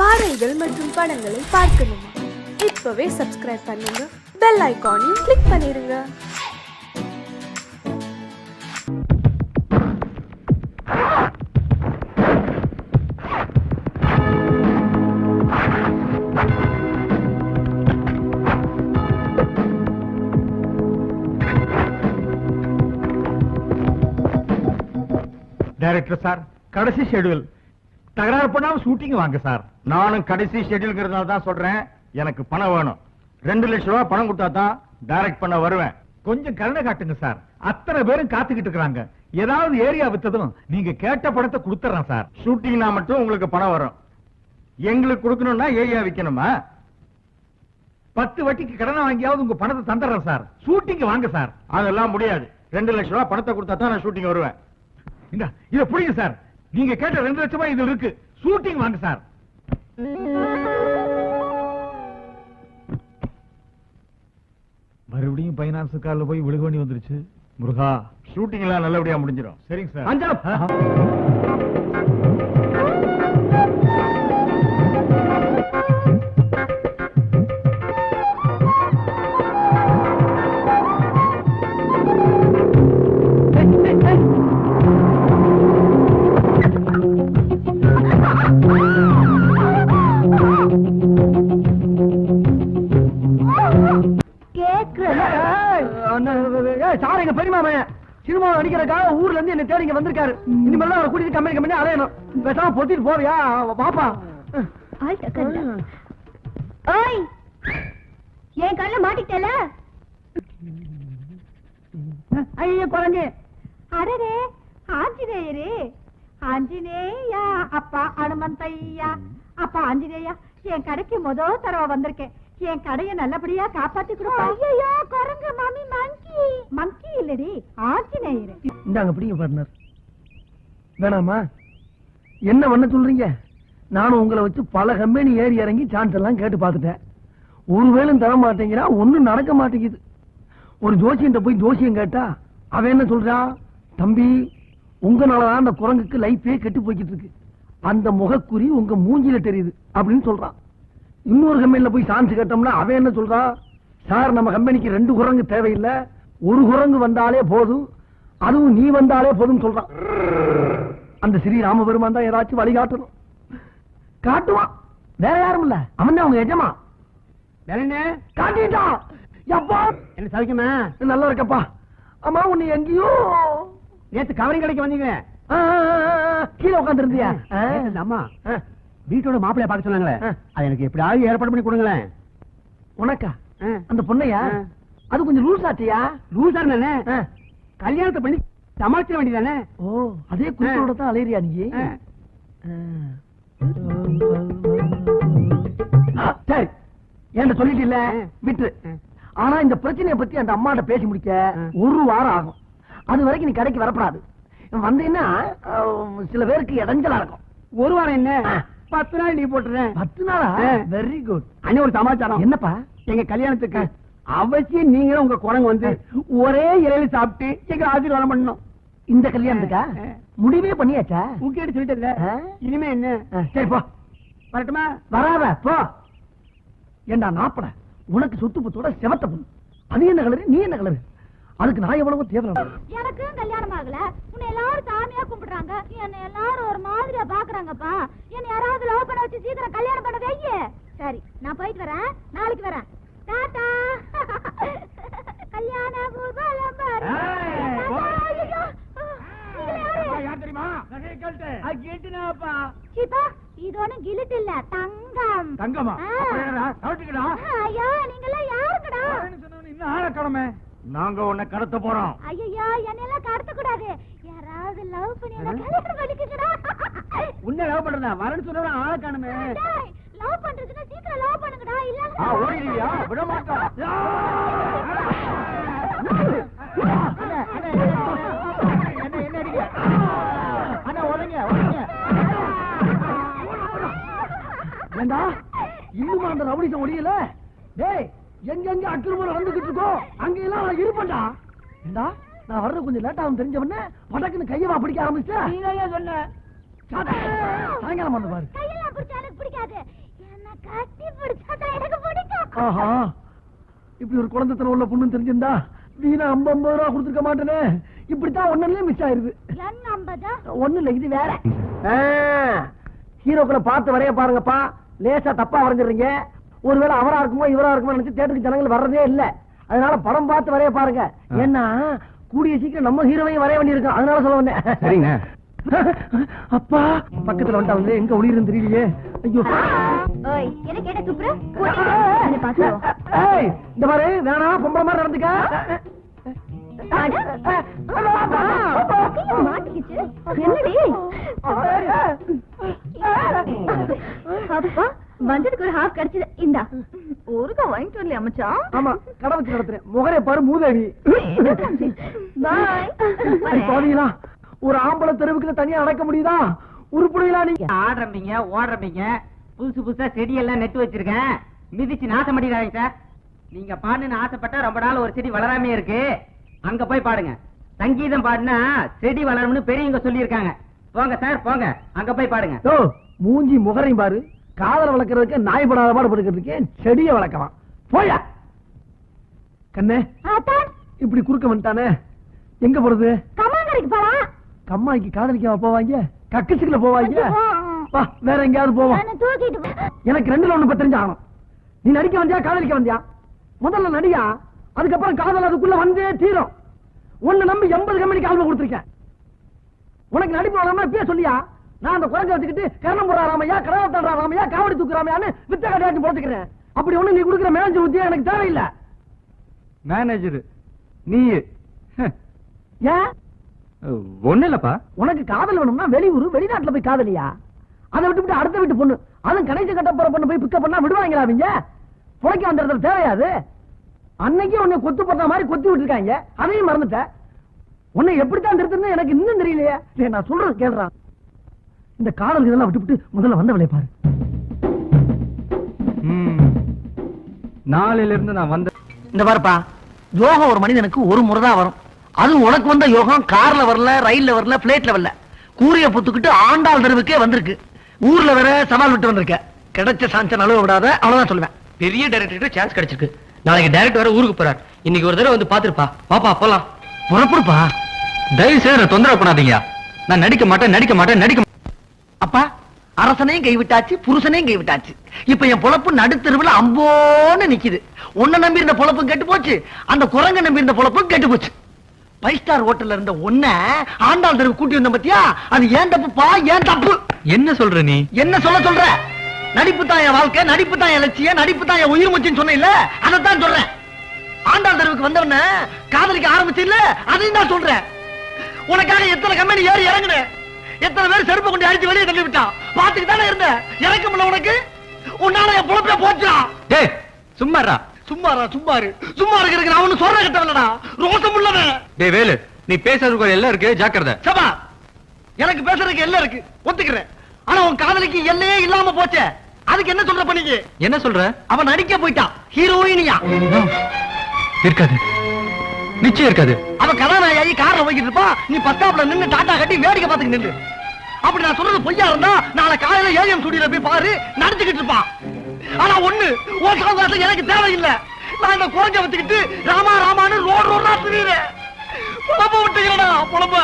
பாடல்கள் மற்றும் படங்களை பார்க்கணுமா? இப்பவே சப்ஸ்கிரைப் பண்ணுங்க. பெல் ஐகானையும் கிளிக் பண்ணிருங்க. டைரக்டர் சார் கடைசி ஷெட்யூல் தகராறு பண்ணாம ஷூட்டிங் வாங்க சார் நானும் கடைசி ஷெட்யூல்ங்கிறதுனால தான் சொல்றேன். எனக்கு பணம் வேணும். ரெண்டு லட்சம் ரூபாய் பணம் கொடுத்தா தான் டைரக்ட் பண்ண வருவேன். கொஞ்சம் கருணை காட்டுங்க சார் அத்தனை பேரும் காத்துக்கிட்டு இருக்கிறாங்க. ஏதாவது ஏரியா வித்ததும் நீங்க கேட்ட பணத்தை கொடுத்துறேன் சார் ஷூட்டிங்னா மட்டும் உங்களுக்கு பணம் வரும். எங்களுக்கு கொடுக்கணும்னா ஏரியா விற்கணுமா பத்து வட்டிக்கு கடனை வாங்கியாவது உங்க பணத்தை தந்துடுறேன் சார் ஷூட்டிங் வாங்க சார் அதெல்லாம் முடியாது. ரெண்டு லட்சம் ரூபாய் பணத்தை கொடுத்தா தான் நான் ஷூட்டிங் வருவேன். இதை இத புரியுங்க சார் நீங்க கேட்ட ரெண்டு லட்சம் இது இருக்கு. ஷூட்டிங் வாங்க சார் மறுபடியும் பைனான்ஸ் கார்ல போய் விழுக வேண்டி வந்துருச்சு. முருகா ஷூட்டிங் எல்லாம் நல்லபடியா முடிஞ்சிடும். சரிங்க சார் அஞ்சல். சார் எங்க பெரியமாமன் சினிமா நடிக்கிறதுக்காக ஊர்ல இருந்து என்ன தேடி இங்க வந்திருக்காரு. இனிமேல் அவரை கூட்டிட்டு கம்பெனி கம்பெனி அலையணும். பேசாம பொத்திட்டு போவியா? பாப்பா ஓய் என் கல்ல மாட்டிட்டல ஐயோ குறைஞ்சு அடரே ஆஞ்சநேயரே. ஆஞ்சநேயா அப்பா அனுமந்தையா. அப்பா ஆஞ்சநேயா என் கடைக்கு முத தடவை வந்திருக்கேன். என் கடைய நல்லபடியா காப்பாத்தி கொடுப்பா. ஐயோ குரங்கு மாமி மங்கி மங்கி இல்லடி ஆஞ்சநேயர். இந்தாங்க பிடிங்க பார்ட்னர் வேணாமா என்ன பண்ண சொல்றீங்க? நானும் உங்களை வச்சு பல கம்பெனி ஏறி இறங்கி சான்ஸ் எல்லாம் கேட்டு பார்த்துட்டேன். ஒருவேளும் தர மாட்டேங்கிறா ஒண்ணும் நடக்க மாட்டேங்குது. ஒரு ஜோசியன்ட்ட போய் ஜோசியம் கேட்டா அவன் என்ன சொல்றான் தம்பி உங்களாலதான் அந்த குரங்குக்கு லைஃபே கெட்டு போய்கிட்டு இருக்கு. அந்த முகக்குறி உங்க மூஞ்சில தெரியுது அப்படின்னு சொல்றான். இன்னொரு கம்பெனில போய் சான்ஸ் கேட்டோம்னா அவன் என்ன சொல்றான் சார் நம்ம கம்பெனிக்கு ரெண்டு குரங்கு தேவையில்லை. ஒரு குரங்கு வந்தாலே போதும். அதுவும் நீ வந்தாலே போதும் சொல்றான். அந்த ஸ்ரீ ராமபெருமான் தான் ஏதாச்சும் வழி காட்டணும். காட்டுவான். வேற யாரும் இல்ல. அவன் அவங்க எஜமா. காட்டிட்டான். எப்பா? என்ன சவிக்குமா நல்லா இருக்கப்பா அம்மா உன்னை எங்கேயோ நேத்து கவரிங் கடைக்கு வந்தீங்க. ஆ, ஆ, ஆ, ஆ, கீழே உட்கார்ந்து இருந்தியா அம்மா வீட்டோட மாப்பிளைய பார்க்க சொன்னாங்களே. அது எனக்கு எப்படியாவது ஏற்பாடு பண்ணி கொடுங்களேன். உனக்கா. அந்த பொண்ணையா. அது கொஞ்சம் லூஸ் ஆச்சியா லூசா இருந்தானே? ஆ. கல்யாணத்தை பண்ணி சமாளிச்சிட வேண்டியதானே? ஓ அதே குழுக்களோட தான் அலையிறியா நீ? சரி. என்கிட்ட சொல்லிட்டு இல்ல. விட்டு. ஆனா இந்த பிரச்சனையை பத்தி அந்த அம்மாட்ட பேசி முடிக்க. ஒரு வாரம் ஆகும். அது வரைக்கும் நீ கடைக்கு வரப்படாது. வந்தீங்கன்னா சில பேருக்கு இடைஞ்சலா இருக்கும். ஒரு வாரம் என்ன. பத்து நாள் லீவ் போட்டுறேன். பத்து நாளா. வெரி குட் அண்ணே ஒரு சமாச்சாரம். என்னப்பா? எங்க கல்யாணத்துக்கு அவசியம் நீங்களும் உங்க குரங்கு வந்து ஒரே இலையில சாப்பிட்டு எங்க ஆசீர்வாதம் பண்ணணும். இந்த கல்யாணத்துக்கா. முடிவே பண்ணியாச்சா? முக்கியம் சொல்லிட்டு ஆ. இனிமே என்ன? சரி போ. வரட்டுமா? வராத போ. ஏண்டா நாப்பட உனக்கு சொத்து பத்தோட செவத்த பொண்ணு. அது என்ன கலரு? நீ என்ன கலரு? அதுக்கு நான் எவ்வளவோ தேவை எனக்கும் கல்யாணம் ஆகல. உன்னை எல்லாரும் சாமியா கும்பிடுறாங்க. என்ன எல்லாரும் ஒரு மாதிரியா பாக்குறாங்கப்பா. என்ன யாராவது லவ் பண்ண வச்சு சீக்கிரம் கல்யாணம் பண்ண வைங்க சரி நான் போயிட்டு வரேன். நாளைக்கு வரேன். டாடா. கல்யாண ஊர்வலம் வரும். ஏய், போ. டாடா, ஐயையோ. நீங்களே யாரு? தெரியுமா? சீதா, இது ஒண்ணும் கிலிட் இல்ல. தங்கம். தங்கமா. ஐயோ யாருக்குடா இன்னும் ஆளை காணோமே. நாங்க உன்னை கடத்த போறோம். ஐயோ என்னெல்லாம் கடத்த கூடாது. யாராவது லவ் பண்ணி என்ன கல்யாணம் பண்ணிக்கடா உன்னை லவ் பண்றதா வரேன்னு சொன்ன ஆளை காணுமே. லவ் பண்றதுன்னா சீக்கிரம் லவ் பண்ணுங்கடா இல்ல ஆ? விட மாட்டோம். ஏண்டா? இன்னும் அந்த ரவுடிசம் ஒடியல? டேய் எங்கெங்க அக்கிரமம் வந்துகிட்டு இருக்கோ அங்கெல்லாம் நான் இருப்பேன்டா. ஏண்டா நான் வர்றது கொஞ்சம் லேட் ஆகும் தெரிஞ்ச உடனே படக்குன்னு கையவா பிடிக்க ஆரம்பிச்சா சொன்ன? சாயங்காலம் வந்து பாரு. கையெல்லாம் பிடிச்சா எனக்கு பிடிக்காது. ஆஹா இப்படி ஒரு குழந்தைத்தனம் உள்ள பொண்ணு தெரிஞ்சிருந்தா வீணா ஐம்பது ஐம்பது ரூபா கொடுத்துருக்க மாட்டேனே. இப்படித்தான் ஒன்னுலயே மிஸ் ஆயிருது. ஒண்ணு இல்ல இது வேற. ஹீரோக்களை பார்த்து வரைய பாருங்கப்பா. லேசா தப்பா வரைஞ்சிடுறீங்க. ஒருவேளை அவரா இருக்குமோ இவரா இருக்குமோ நினைச்சு தேட்டருக்கு ஜனங்கள் வர்றதே இல்ல. அதனால படம் பார்த்து வரைய பாருங்க. ஏன்னா கூடிய சீக்கிரம் நம்ம ஹீரோவையும் வரைய வேண்டியிருக்கோம். அதனால சொல்ல வந்தேன். சரிங்க. அப்பா பக்கத்துல வந்துட்டாங்களே எங்க ஒளியிருந்து தெரியலையே. ஐயோ. என்ன கேட்ட துப்புற இந்த மாதிரி வேணாம் பொம்பளை மாதிரி நடந்துக்க. என்னடி? அப்பா. வந்ததுக்கு ஒரு ஹாஃப் கிடைச்சது. இந்தா. ஊருக்கா வாங்கிட்டு வரலையா மச்சான் ஆமா கடை வச்சு நடத்துறேன். முகரே பாரு மூதேவி பாவிங்களா ஒரு ஆம்பளை தெருவுக்கு தனியா நடக்க முடியுதா? உருப்படுவீங்களா நீங்க? ஆடுறீங்க ஓடுறீங்க புதுசு புதுசா செடி எல்லாம் நட்டு வச்சிருக்கேன். மிதிச்சு நாசம் பண்ணிடாதீங்க சார். நீங்க பாடுன்னு ஆசைப்பட்டா ரொம்ப நாள் ஒரு செடி வளராமே இருக்கு. அங்க போய் பாடுங்க. சங்கீதம் பாடினா செடி வளரும்னு பெரியவங்க சொல்லியிருக்காங்க. போங்க சார் போங்க. அங்க போய் பாடுங்க. ஓ மூஞ்சி முகரையும் பாரு. காதல வளர்க்கறதுக்கு நாய் படாத பாடு படுக்கிறதுக்கு செடியை வளர்க்கலாம். போயா? கண்ணே இப்படி குறுக்க வந்துட்டானே? எங்க போறது? கமாங்கரைக்கு போலாம். கம்மாய்க்கு காதலிக்க போவாங்க? கக்கசுக்குள்ள போவாங்க? வா வேற எங்கேயாவது போவோம் எனக்கு ரெண்டுல ஒண்ணு பத்து தெரிஞ்சாகணும் நீ நடிக்க வந்தியா காதலிக்க வந்தியா? முதல்ல நடியா அதுக்கப்புறம் காதல் அதுக்குள்ள வந்தே தீரும். உன்னை நம்பி எண்பது கம்பெனிக்கு ஆல்பம் கொடுத்துருக்கேன். உனக்கு நடிப்பு வராம இப்பயே சொல்லியா? நான் அந்த குரங்க வச்சுக்கிட்டு கரணம் போடுற ராமையா கடவுள் ராமையா காவடி தூக்குறாமையான்னு வித்த கடையாச்சு போட்டுக்கிறேன். அப்படி ஒண்ணு நீ கொடுக்குற மேனேஜர் உத்தியா எனக்கு தேவையில்லை. மேனேஜர் நீ ஏன் ஒண்ணு இல்லப்பா. உனக்கு காதல் வேணும்னா வெளியூர் வெளிநாட்டுல போய் காதலியா? அதை விட்டு அடுத்த வீட்டு பொண்ணு அதுவும் கணேச கட்ட போற பொண்ணு போய் பிக்கப் பண்ணா விடுவாங்களா அவங்க? புழைக்க வந்த இடத்துல தேவையாது அன்னைக்கு உன்னை கொத்து போட்ட மாதிரி கொத்தி விட்டுருக்காங்க. அதையும் மறந்துட்ட. உன்னை எப்படித்தான் திருத்தணும் எனக்கு இன்னும் தெரியலையே. நான் சொல்றது கேள்றான் இந்த காதல் இதெல்லாம் விட்டுவிட்டு முதல்ல வந்தவளை பாரு. நாளையில இருந்து நான் வந்த இந்த பாருப்பா யோகம் ஒரு மனிதனுக்கு ஒரு முறை தான் வரும். அது உனக்கு வந்த யோகம் கார்ல வரல ரயில்ல வரல பிளேட்ல வரல. கூரிய புத்துக்கிட்டு ஆண்டாள் தெருவுக்கே வந்திருக்கு. ஊர்ல வேற சவால் விட்டு வந்திருக்க. கிடைச்ச சான்ஸ் நழுவ விடாத அவ்வளவுதான் சொல்லுவேன். பெரிய டைரக்டர் சான்ஸ் கிடைச்சிருக்கு. நாளைக்கு டைரக்டர் வர ஊருக்கு போறார். இன்னைக்கு ஒரு தடவை வந்து பாத்துருப்பா பாப்பா போலாம். புறப்படுப்பா. தயவு செய்து தொந்தரவு பண்ணாதீங்க. நான் நடிக்க மாட்டேன் நடிக்க மாட்டேன் நடிக்க அப்பா அரசனையும் கைவிட்டாச்சு புருஷனையும் கைவிட்டாச்சு. இப்ப என் பொழப்பு நடுத்தெருவுல அம்போன்னு நிக்குது. உன்னை நம்பி இருந்த பொழப்பும் கெட்டு போச்சு அந்த குரங்க நம்பி இருந்த பொழப்பும் கெட்டு போச்சு. ஃபைவ் ஸ்டார் ஹோட்டல்ல இருந்த ஒன்ன ஆண்டாள் தெருவு கூட்டி வந்த பத்தியா? அது ஏன் தப்புப்பா ஏன் தப்பு? என்ன சொல்ற நீ? என்ன சொல்ல சொல்ற? நடிப்பு தான் என் வாழ்க்கை நடிப்பு தான் என் லட்சியம் நடிப்பு தான் என் உயிர் முச்சுன்னு சொன்ன இல்ல அதைத்தான் சொல்றேன். ஆண்டாள் தெருவுக்கு வந்தவன காதலிக்க ஆரம்பிச்சு இல்ல அதையும் தான் சொல்றேன். உனக்காக எத்தனை கம்பெனி ஏறி இறங்குனேன். எத்தனை பேர் செருப்பு கொண்டு அடிச்சு வெளியே தள்ளி விட்டான்? பாத்துட்டு தானே இருந்த இறக்க முடியல உனக்கு? உன்னால என் பொழப்பே போச்சா டேய் சும்மாடா சும்மாரா சும்மாரு சும்மா இருக்கிறதுக்கு நான் ஒண்ணு சொல்ற கட்டவலடா ரோசம் உள்ளவன். டேய் வேலு நீ பேசுறதுக்கு எல்லாம் இருக்கு. ஜாக்கிரதை. சபா எனக்கு பேசுறதுக்கு எல்லாம் இருக்கு. ஒத்துக்கிறேன். ஆனா உன் காதலிக்கு எல்லையே இல்லாம போச்சே. அதுக்கு என்ன சொல்ற பண்ணீங்க என்ன சொல்ற? அவன் நடிக்க போயிட்டான். ஹீரோயினியா. இருக்காது. நிச்சயம் இருக்காது. அவ கதாநாயகி கார்ல போய்கிட்டு இருப்பா. நீ பஸ் நின்னு டாட்டா கட்டி வேடிக்கை பார்த்துட்டு நின்று அப்படி நான் சொல்றது பொய்யா இருந்தா நாளை காலையில ஏஎம் சுடியில போய் பாரு நடந்துகிட்டு இருப்பான் ஆனா ஒண்ணு உன் சகோதரத்துல எனக்கு தேவையில்லை. நான் இந்த குறைஞ்ச வச்சுக்கிட்டு ராமா ராமான்னு ரோடு ரோடா திரியுறேன். புலம்ப விட்டுக்கிறடா புலம்ப.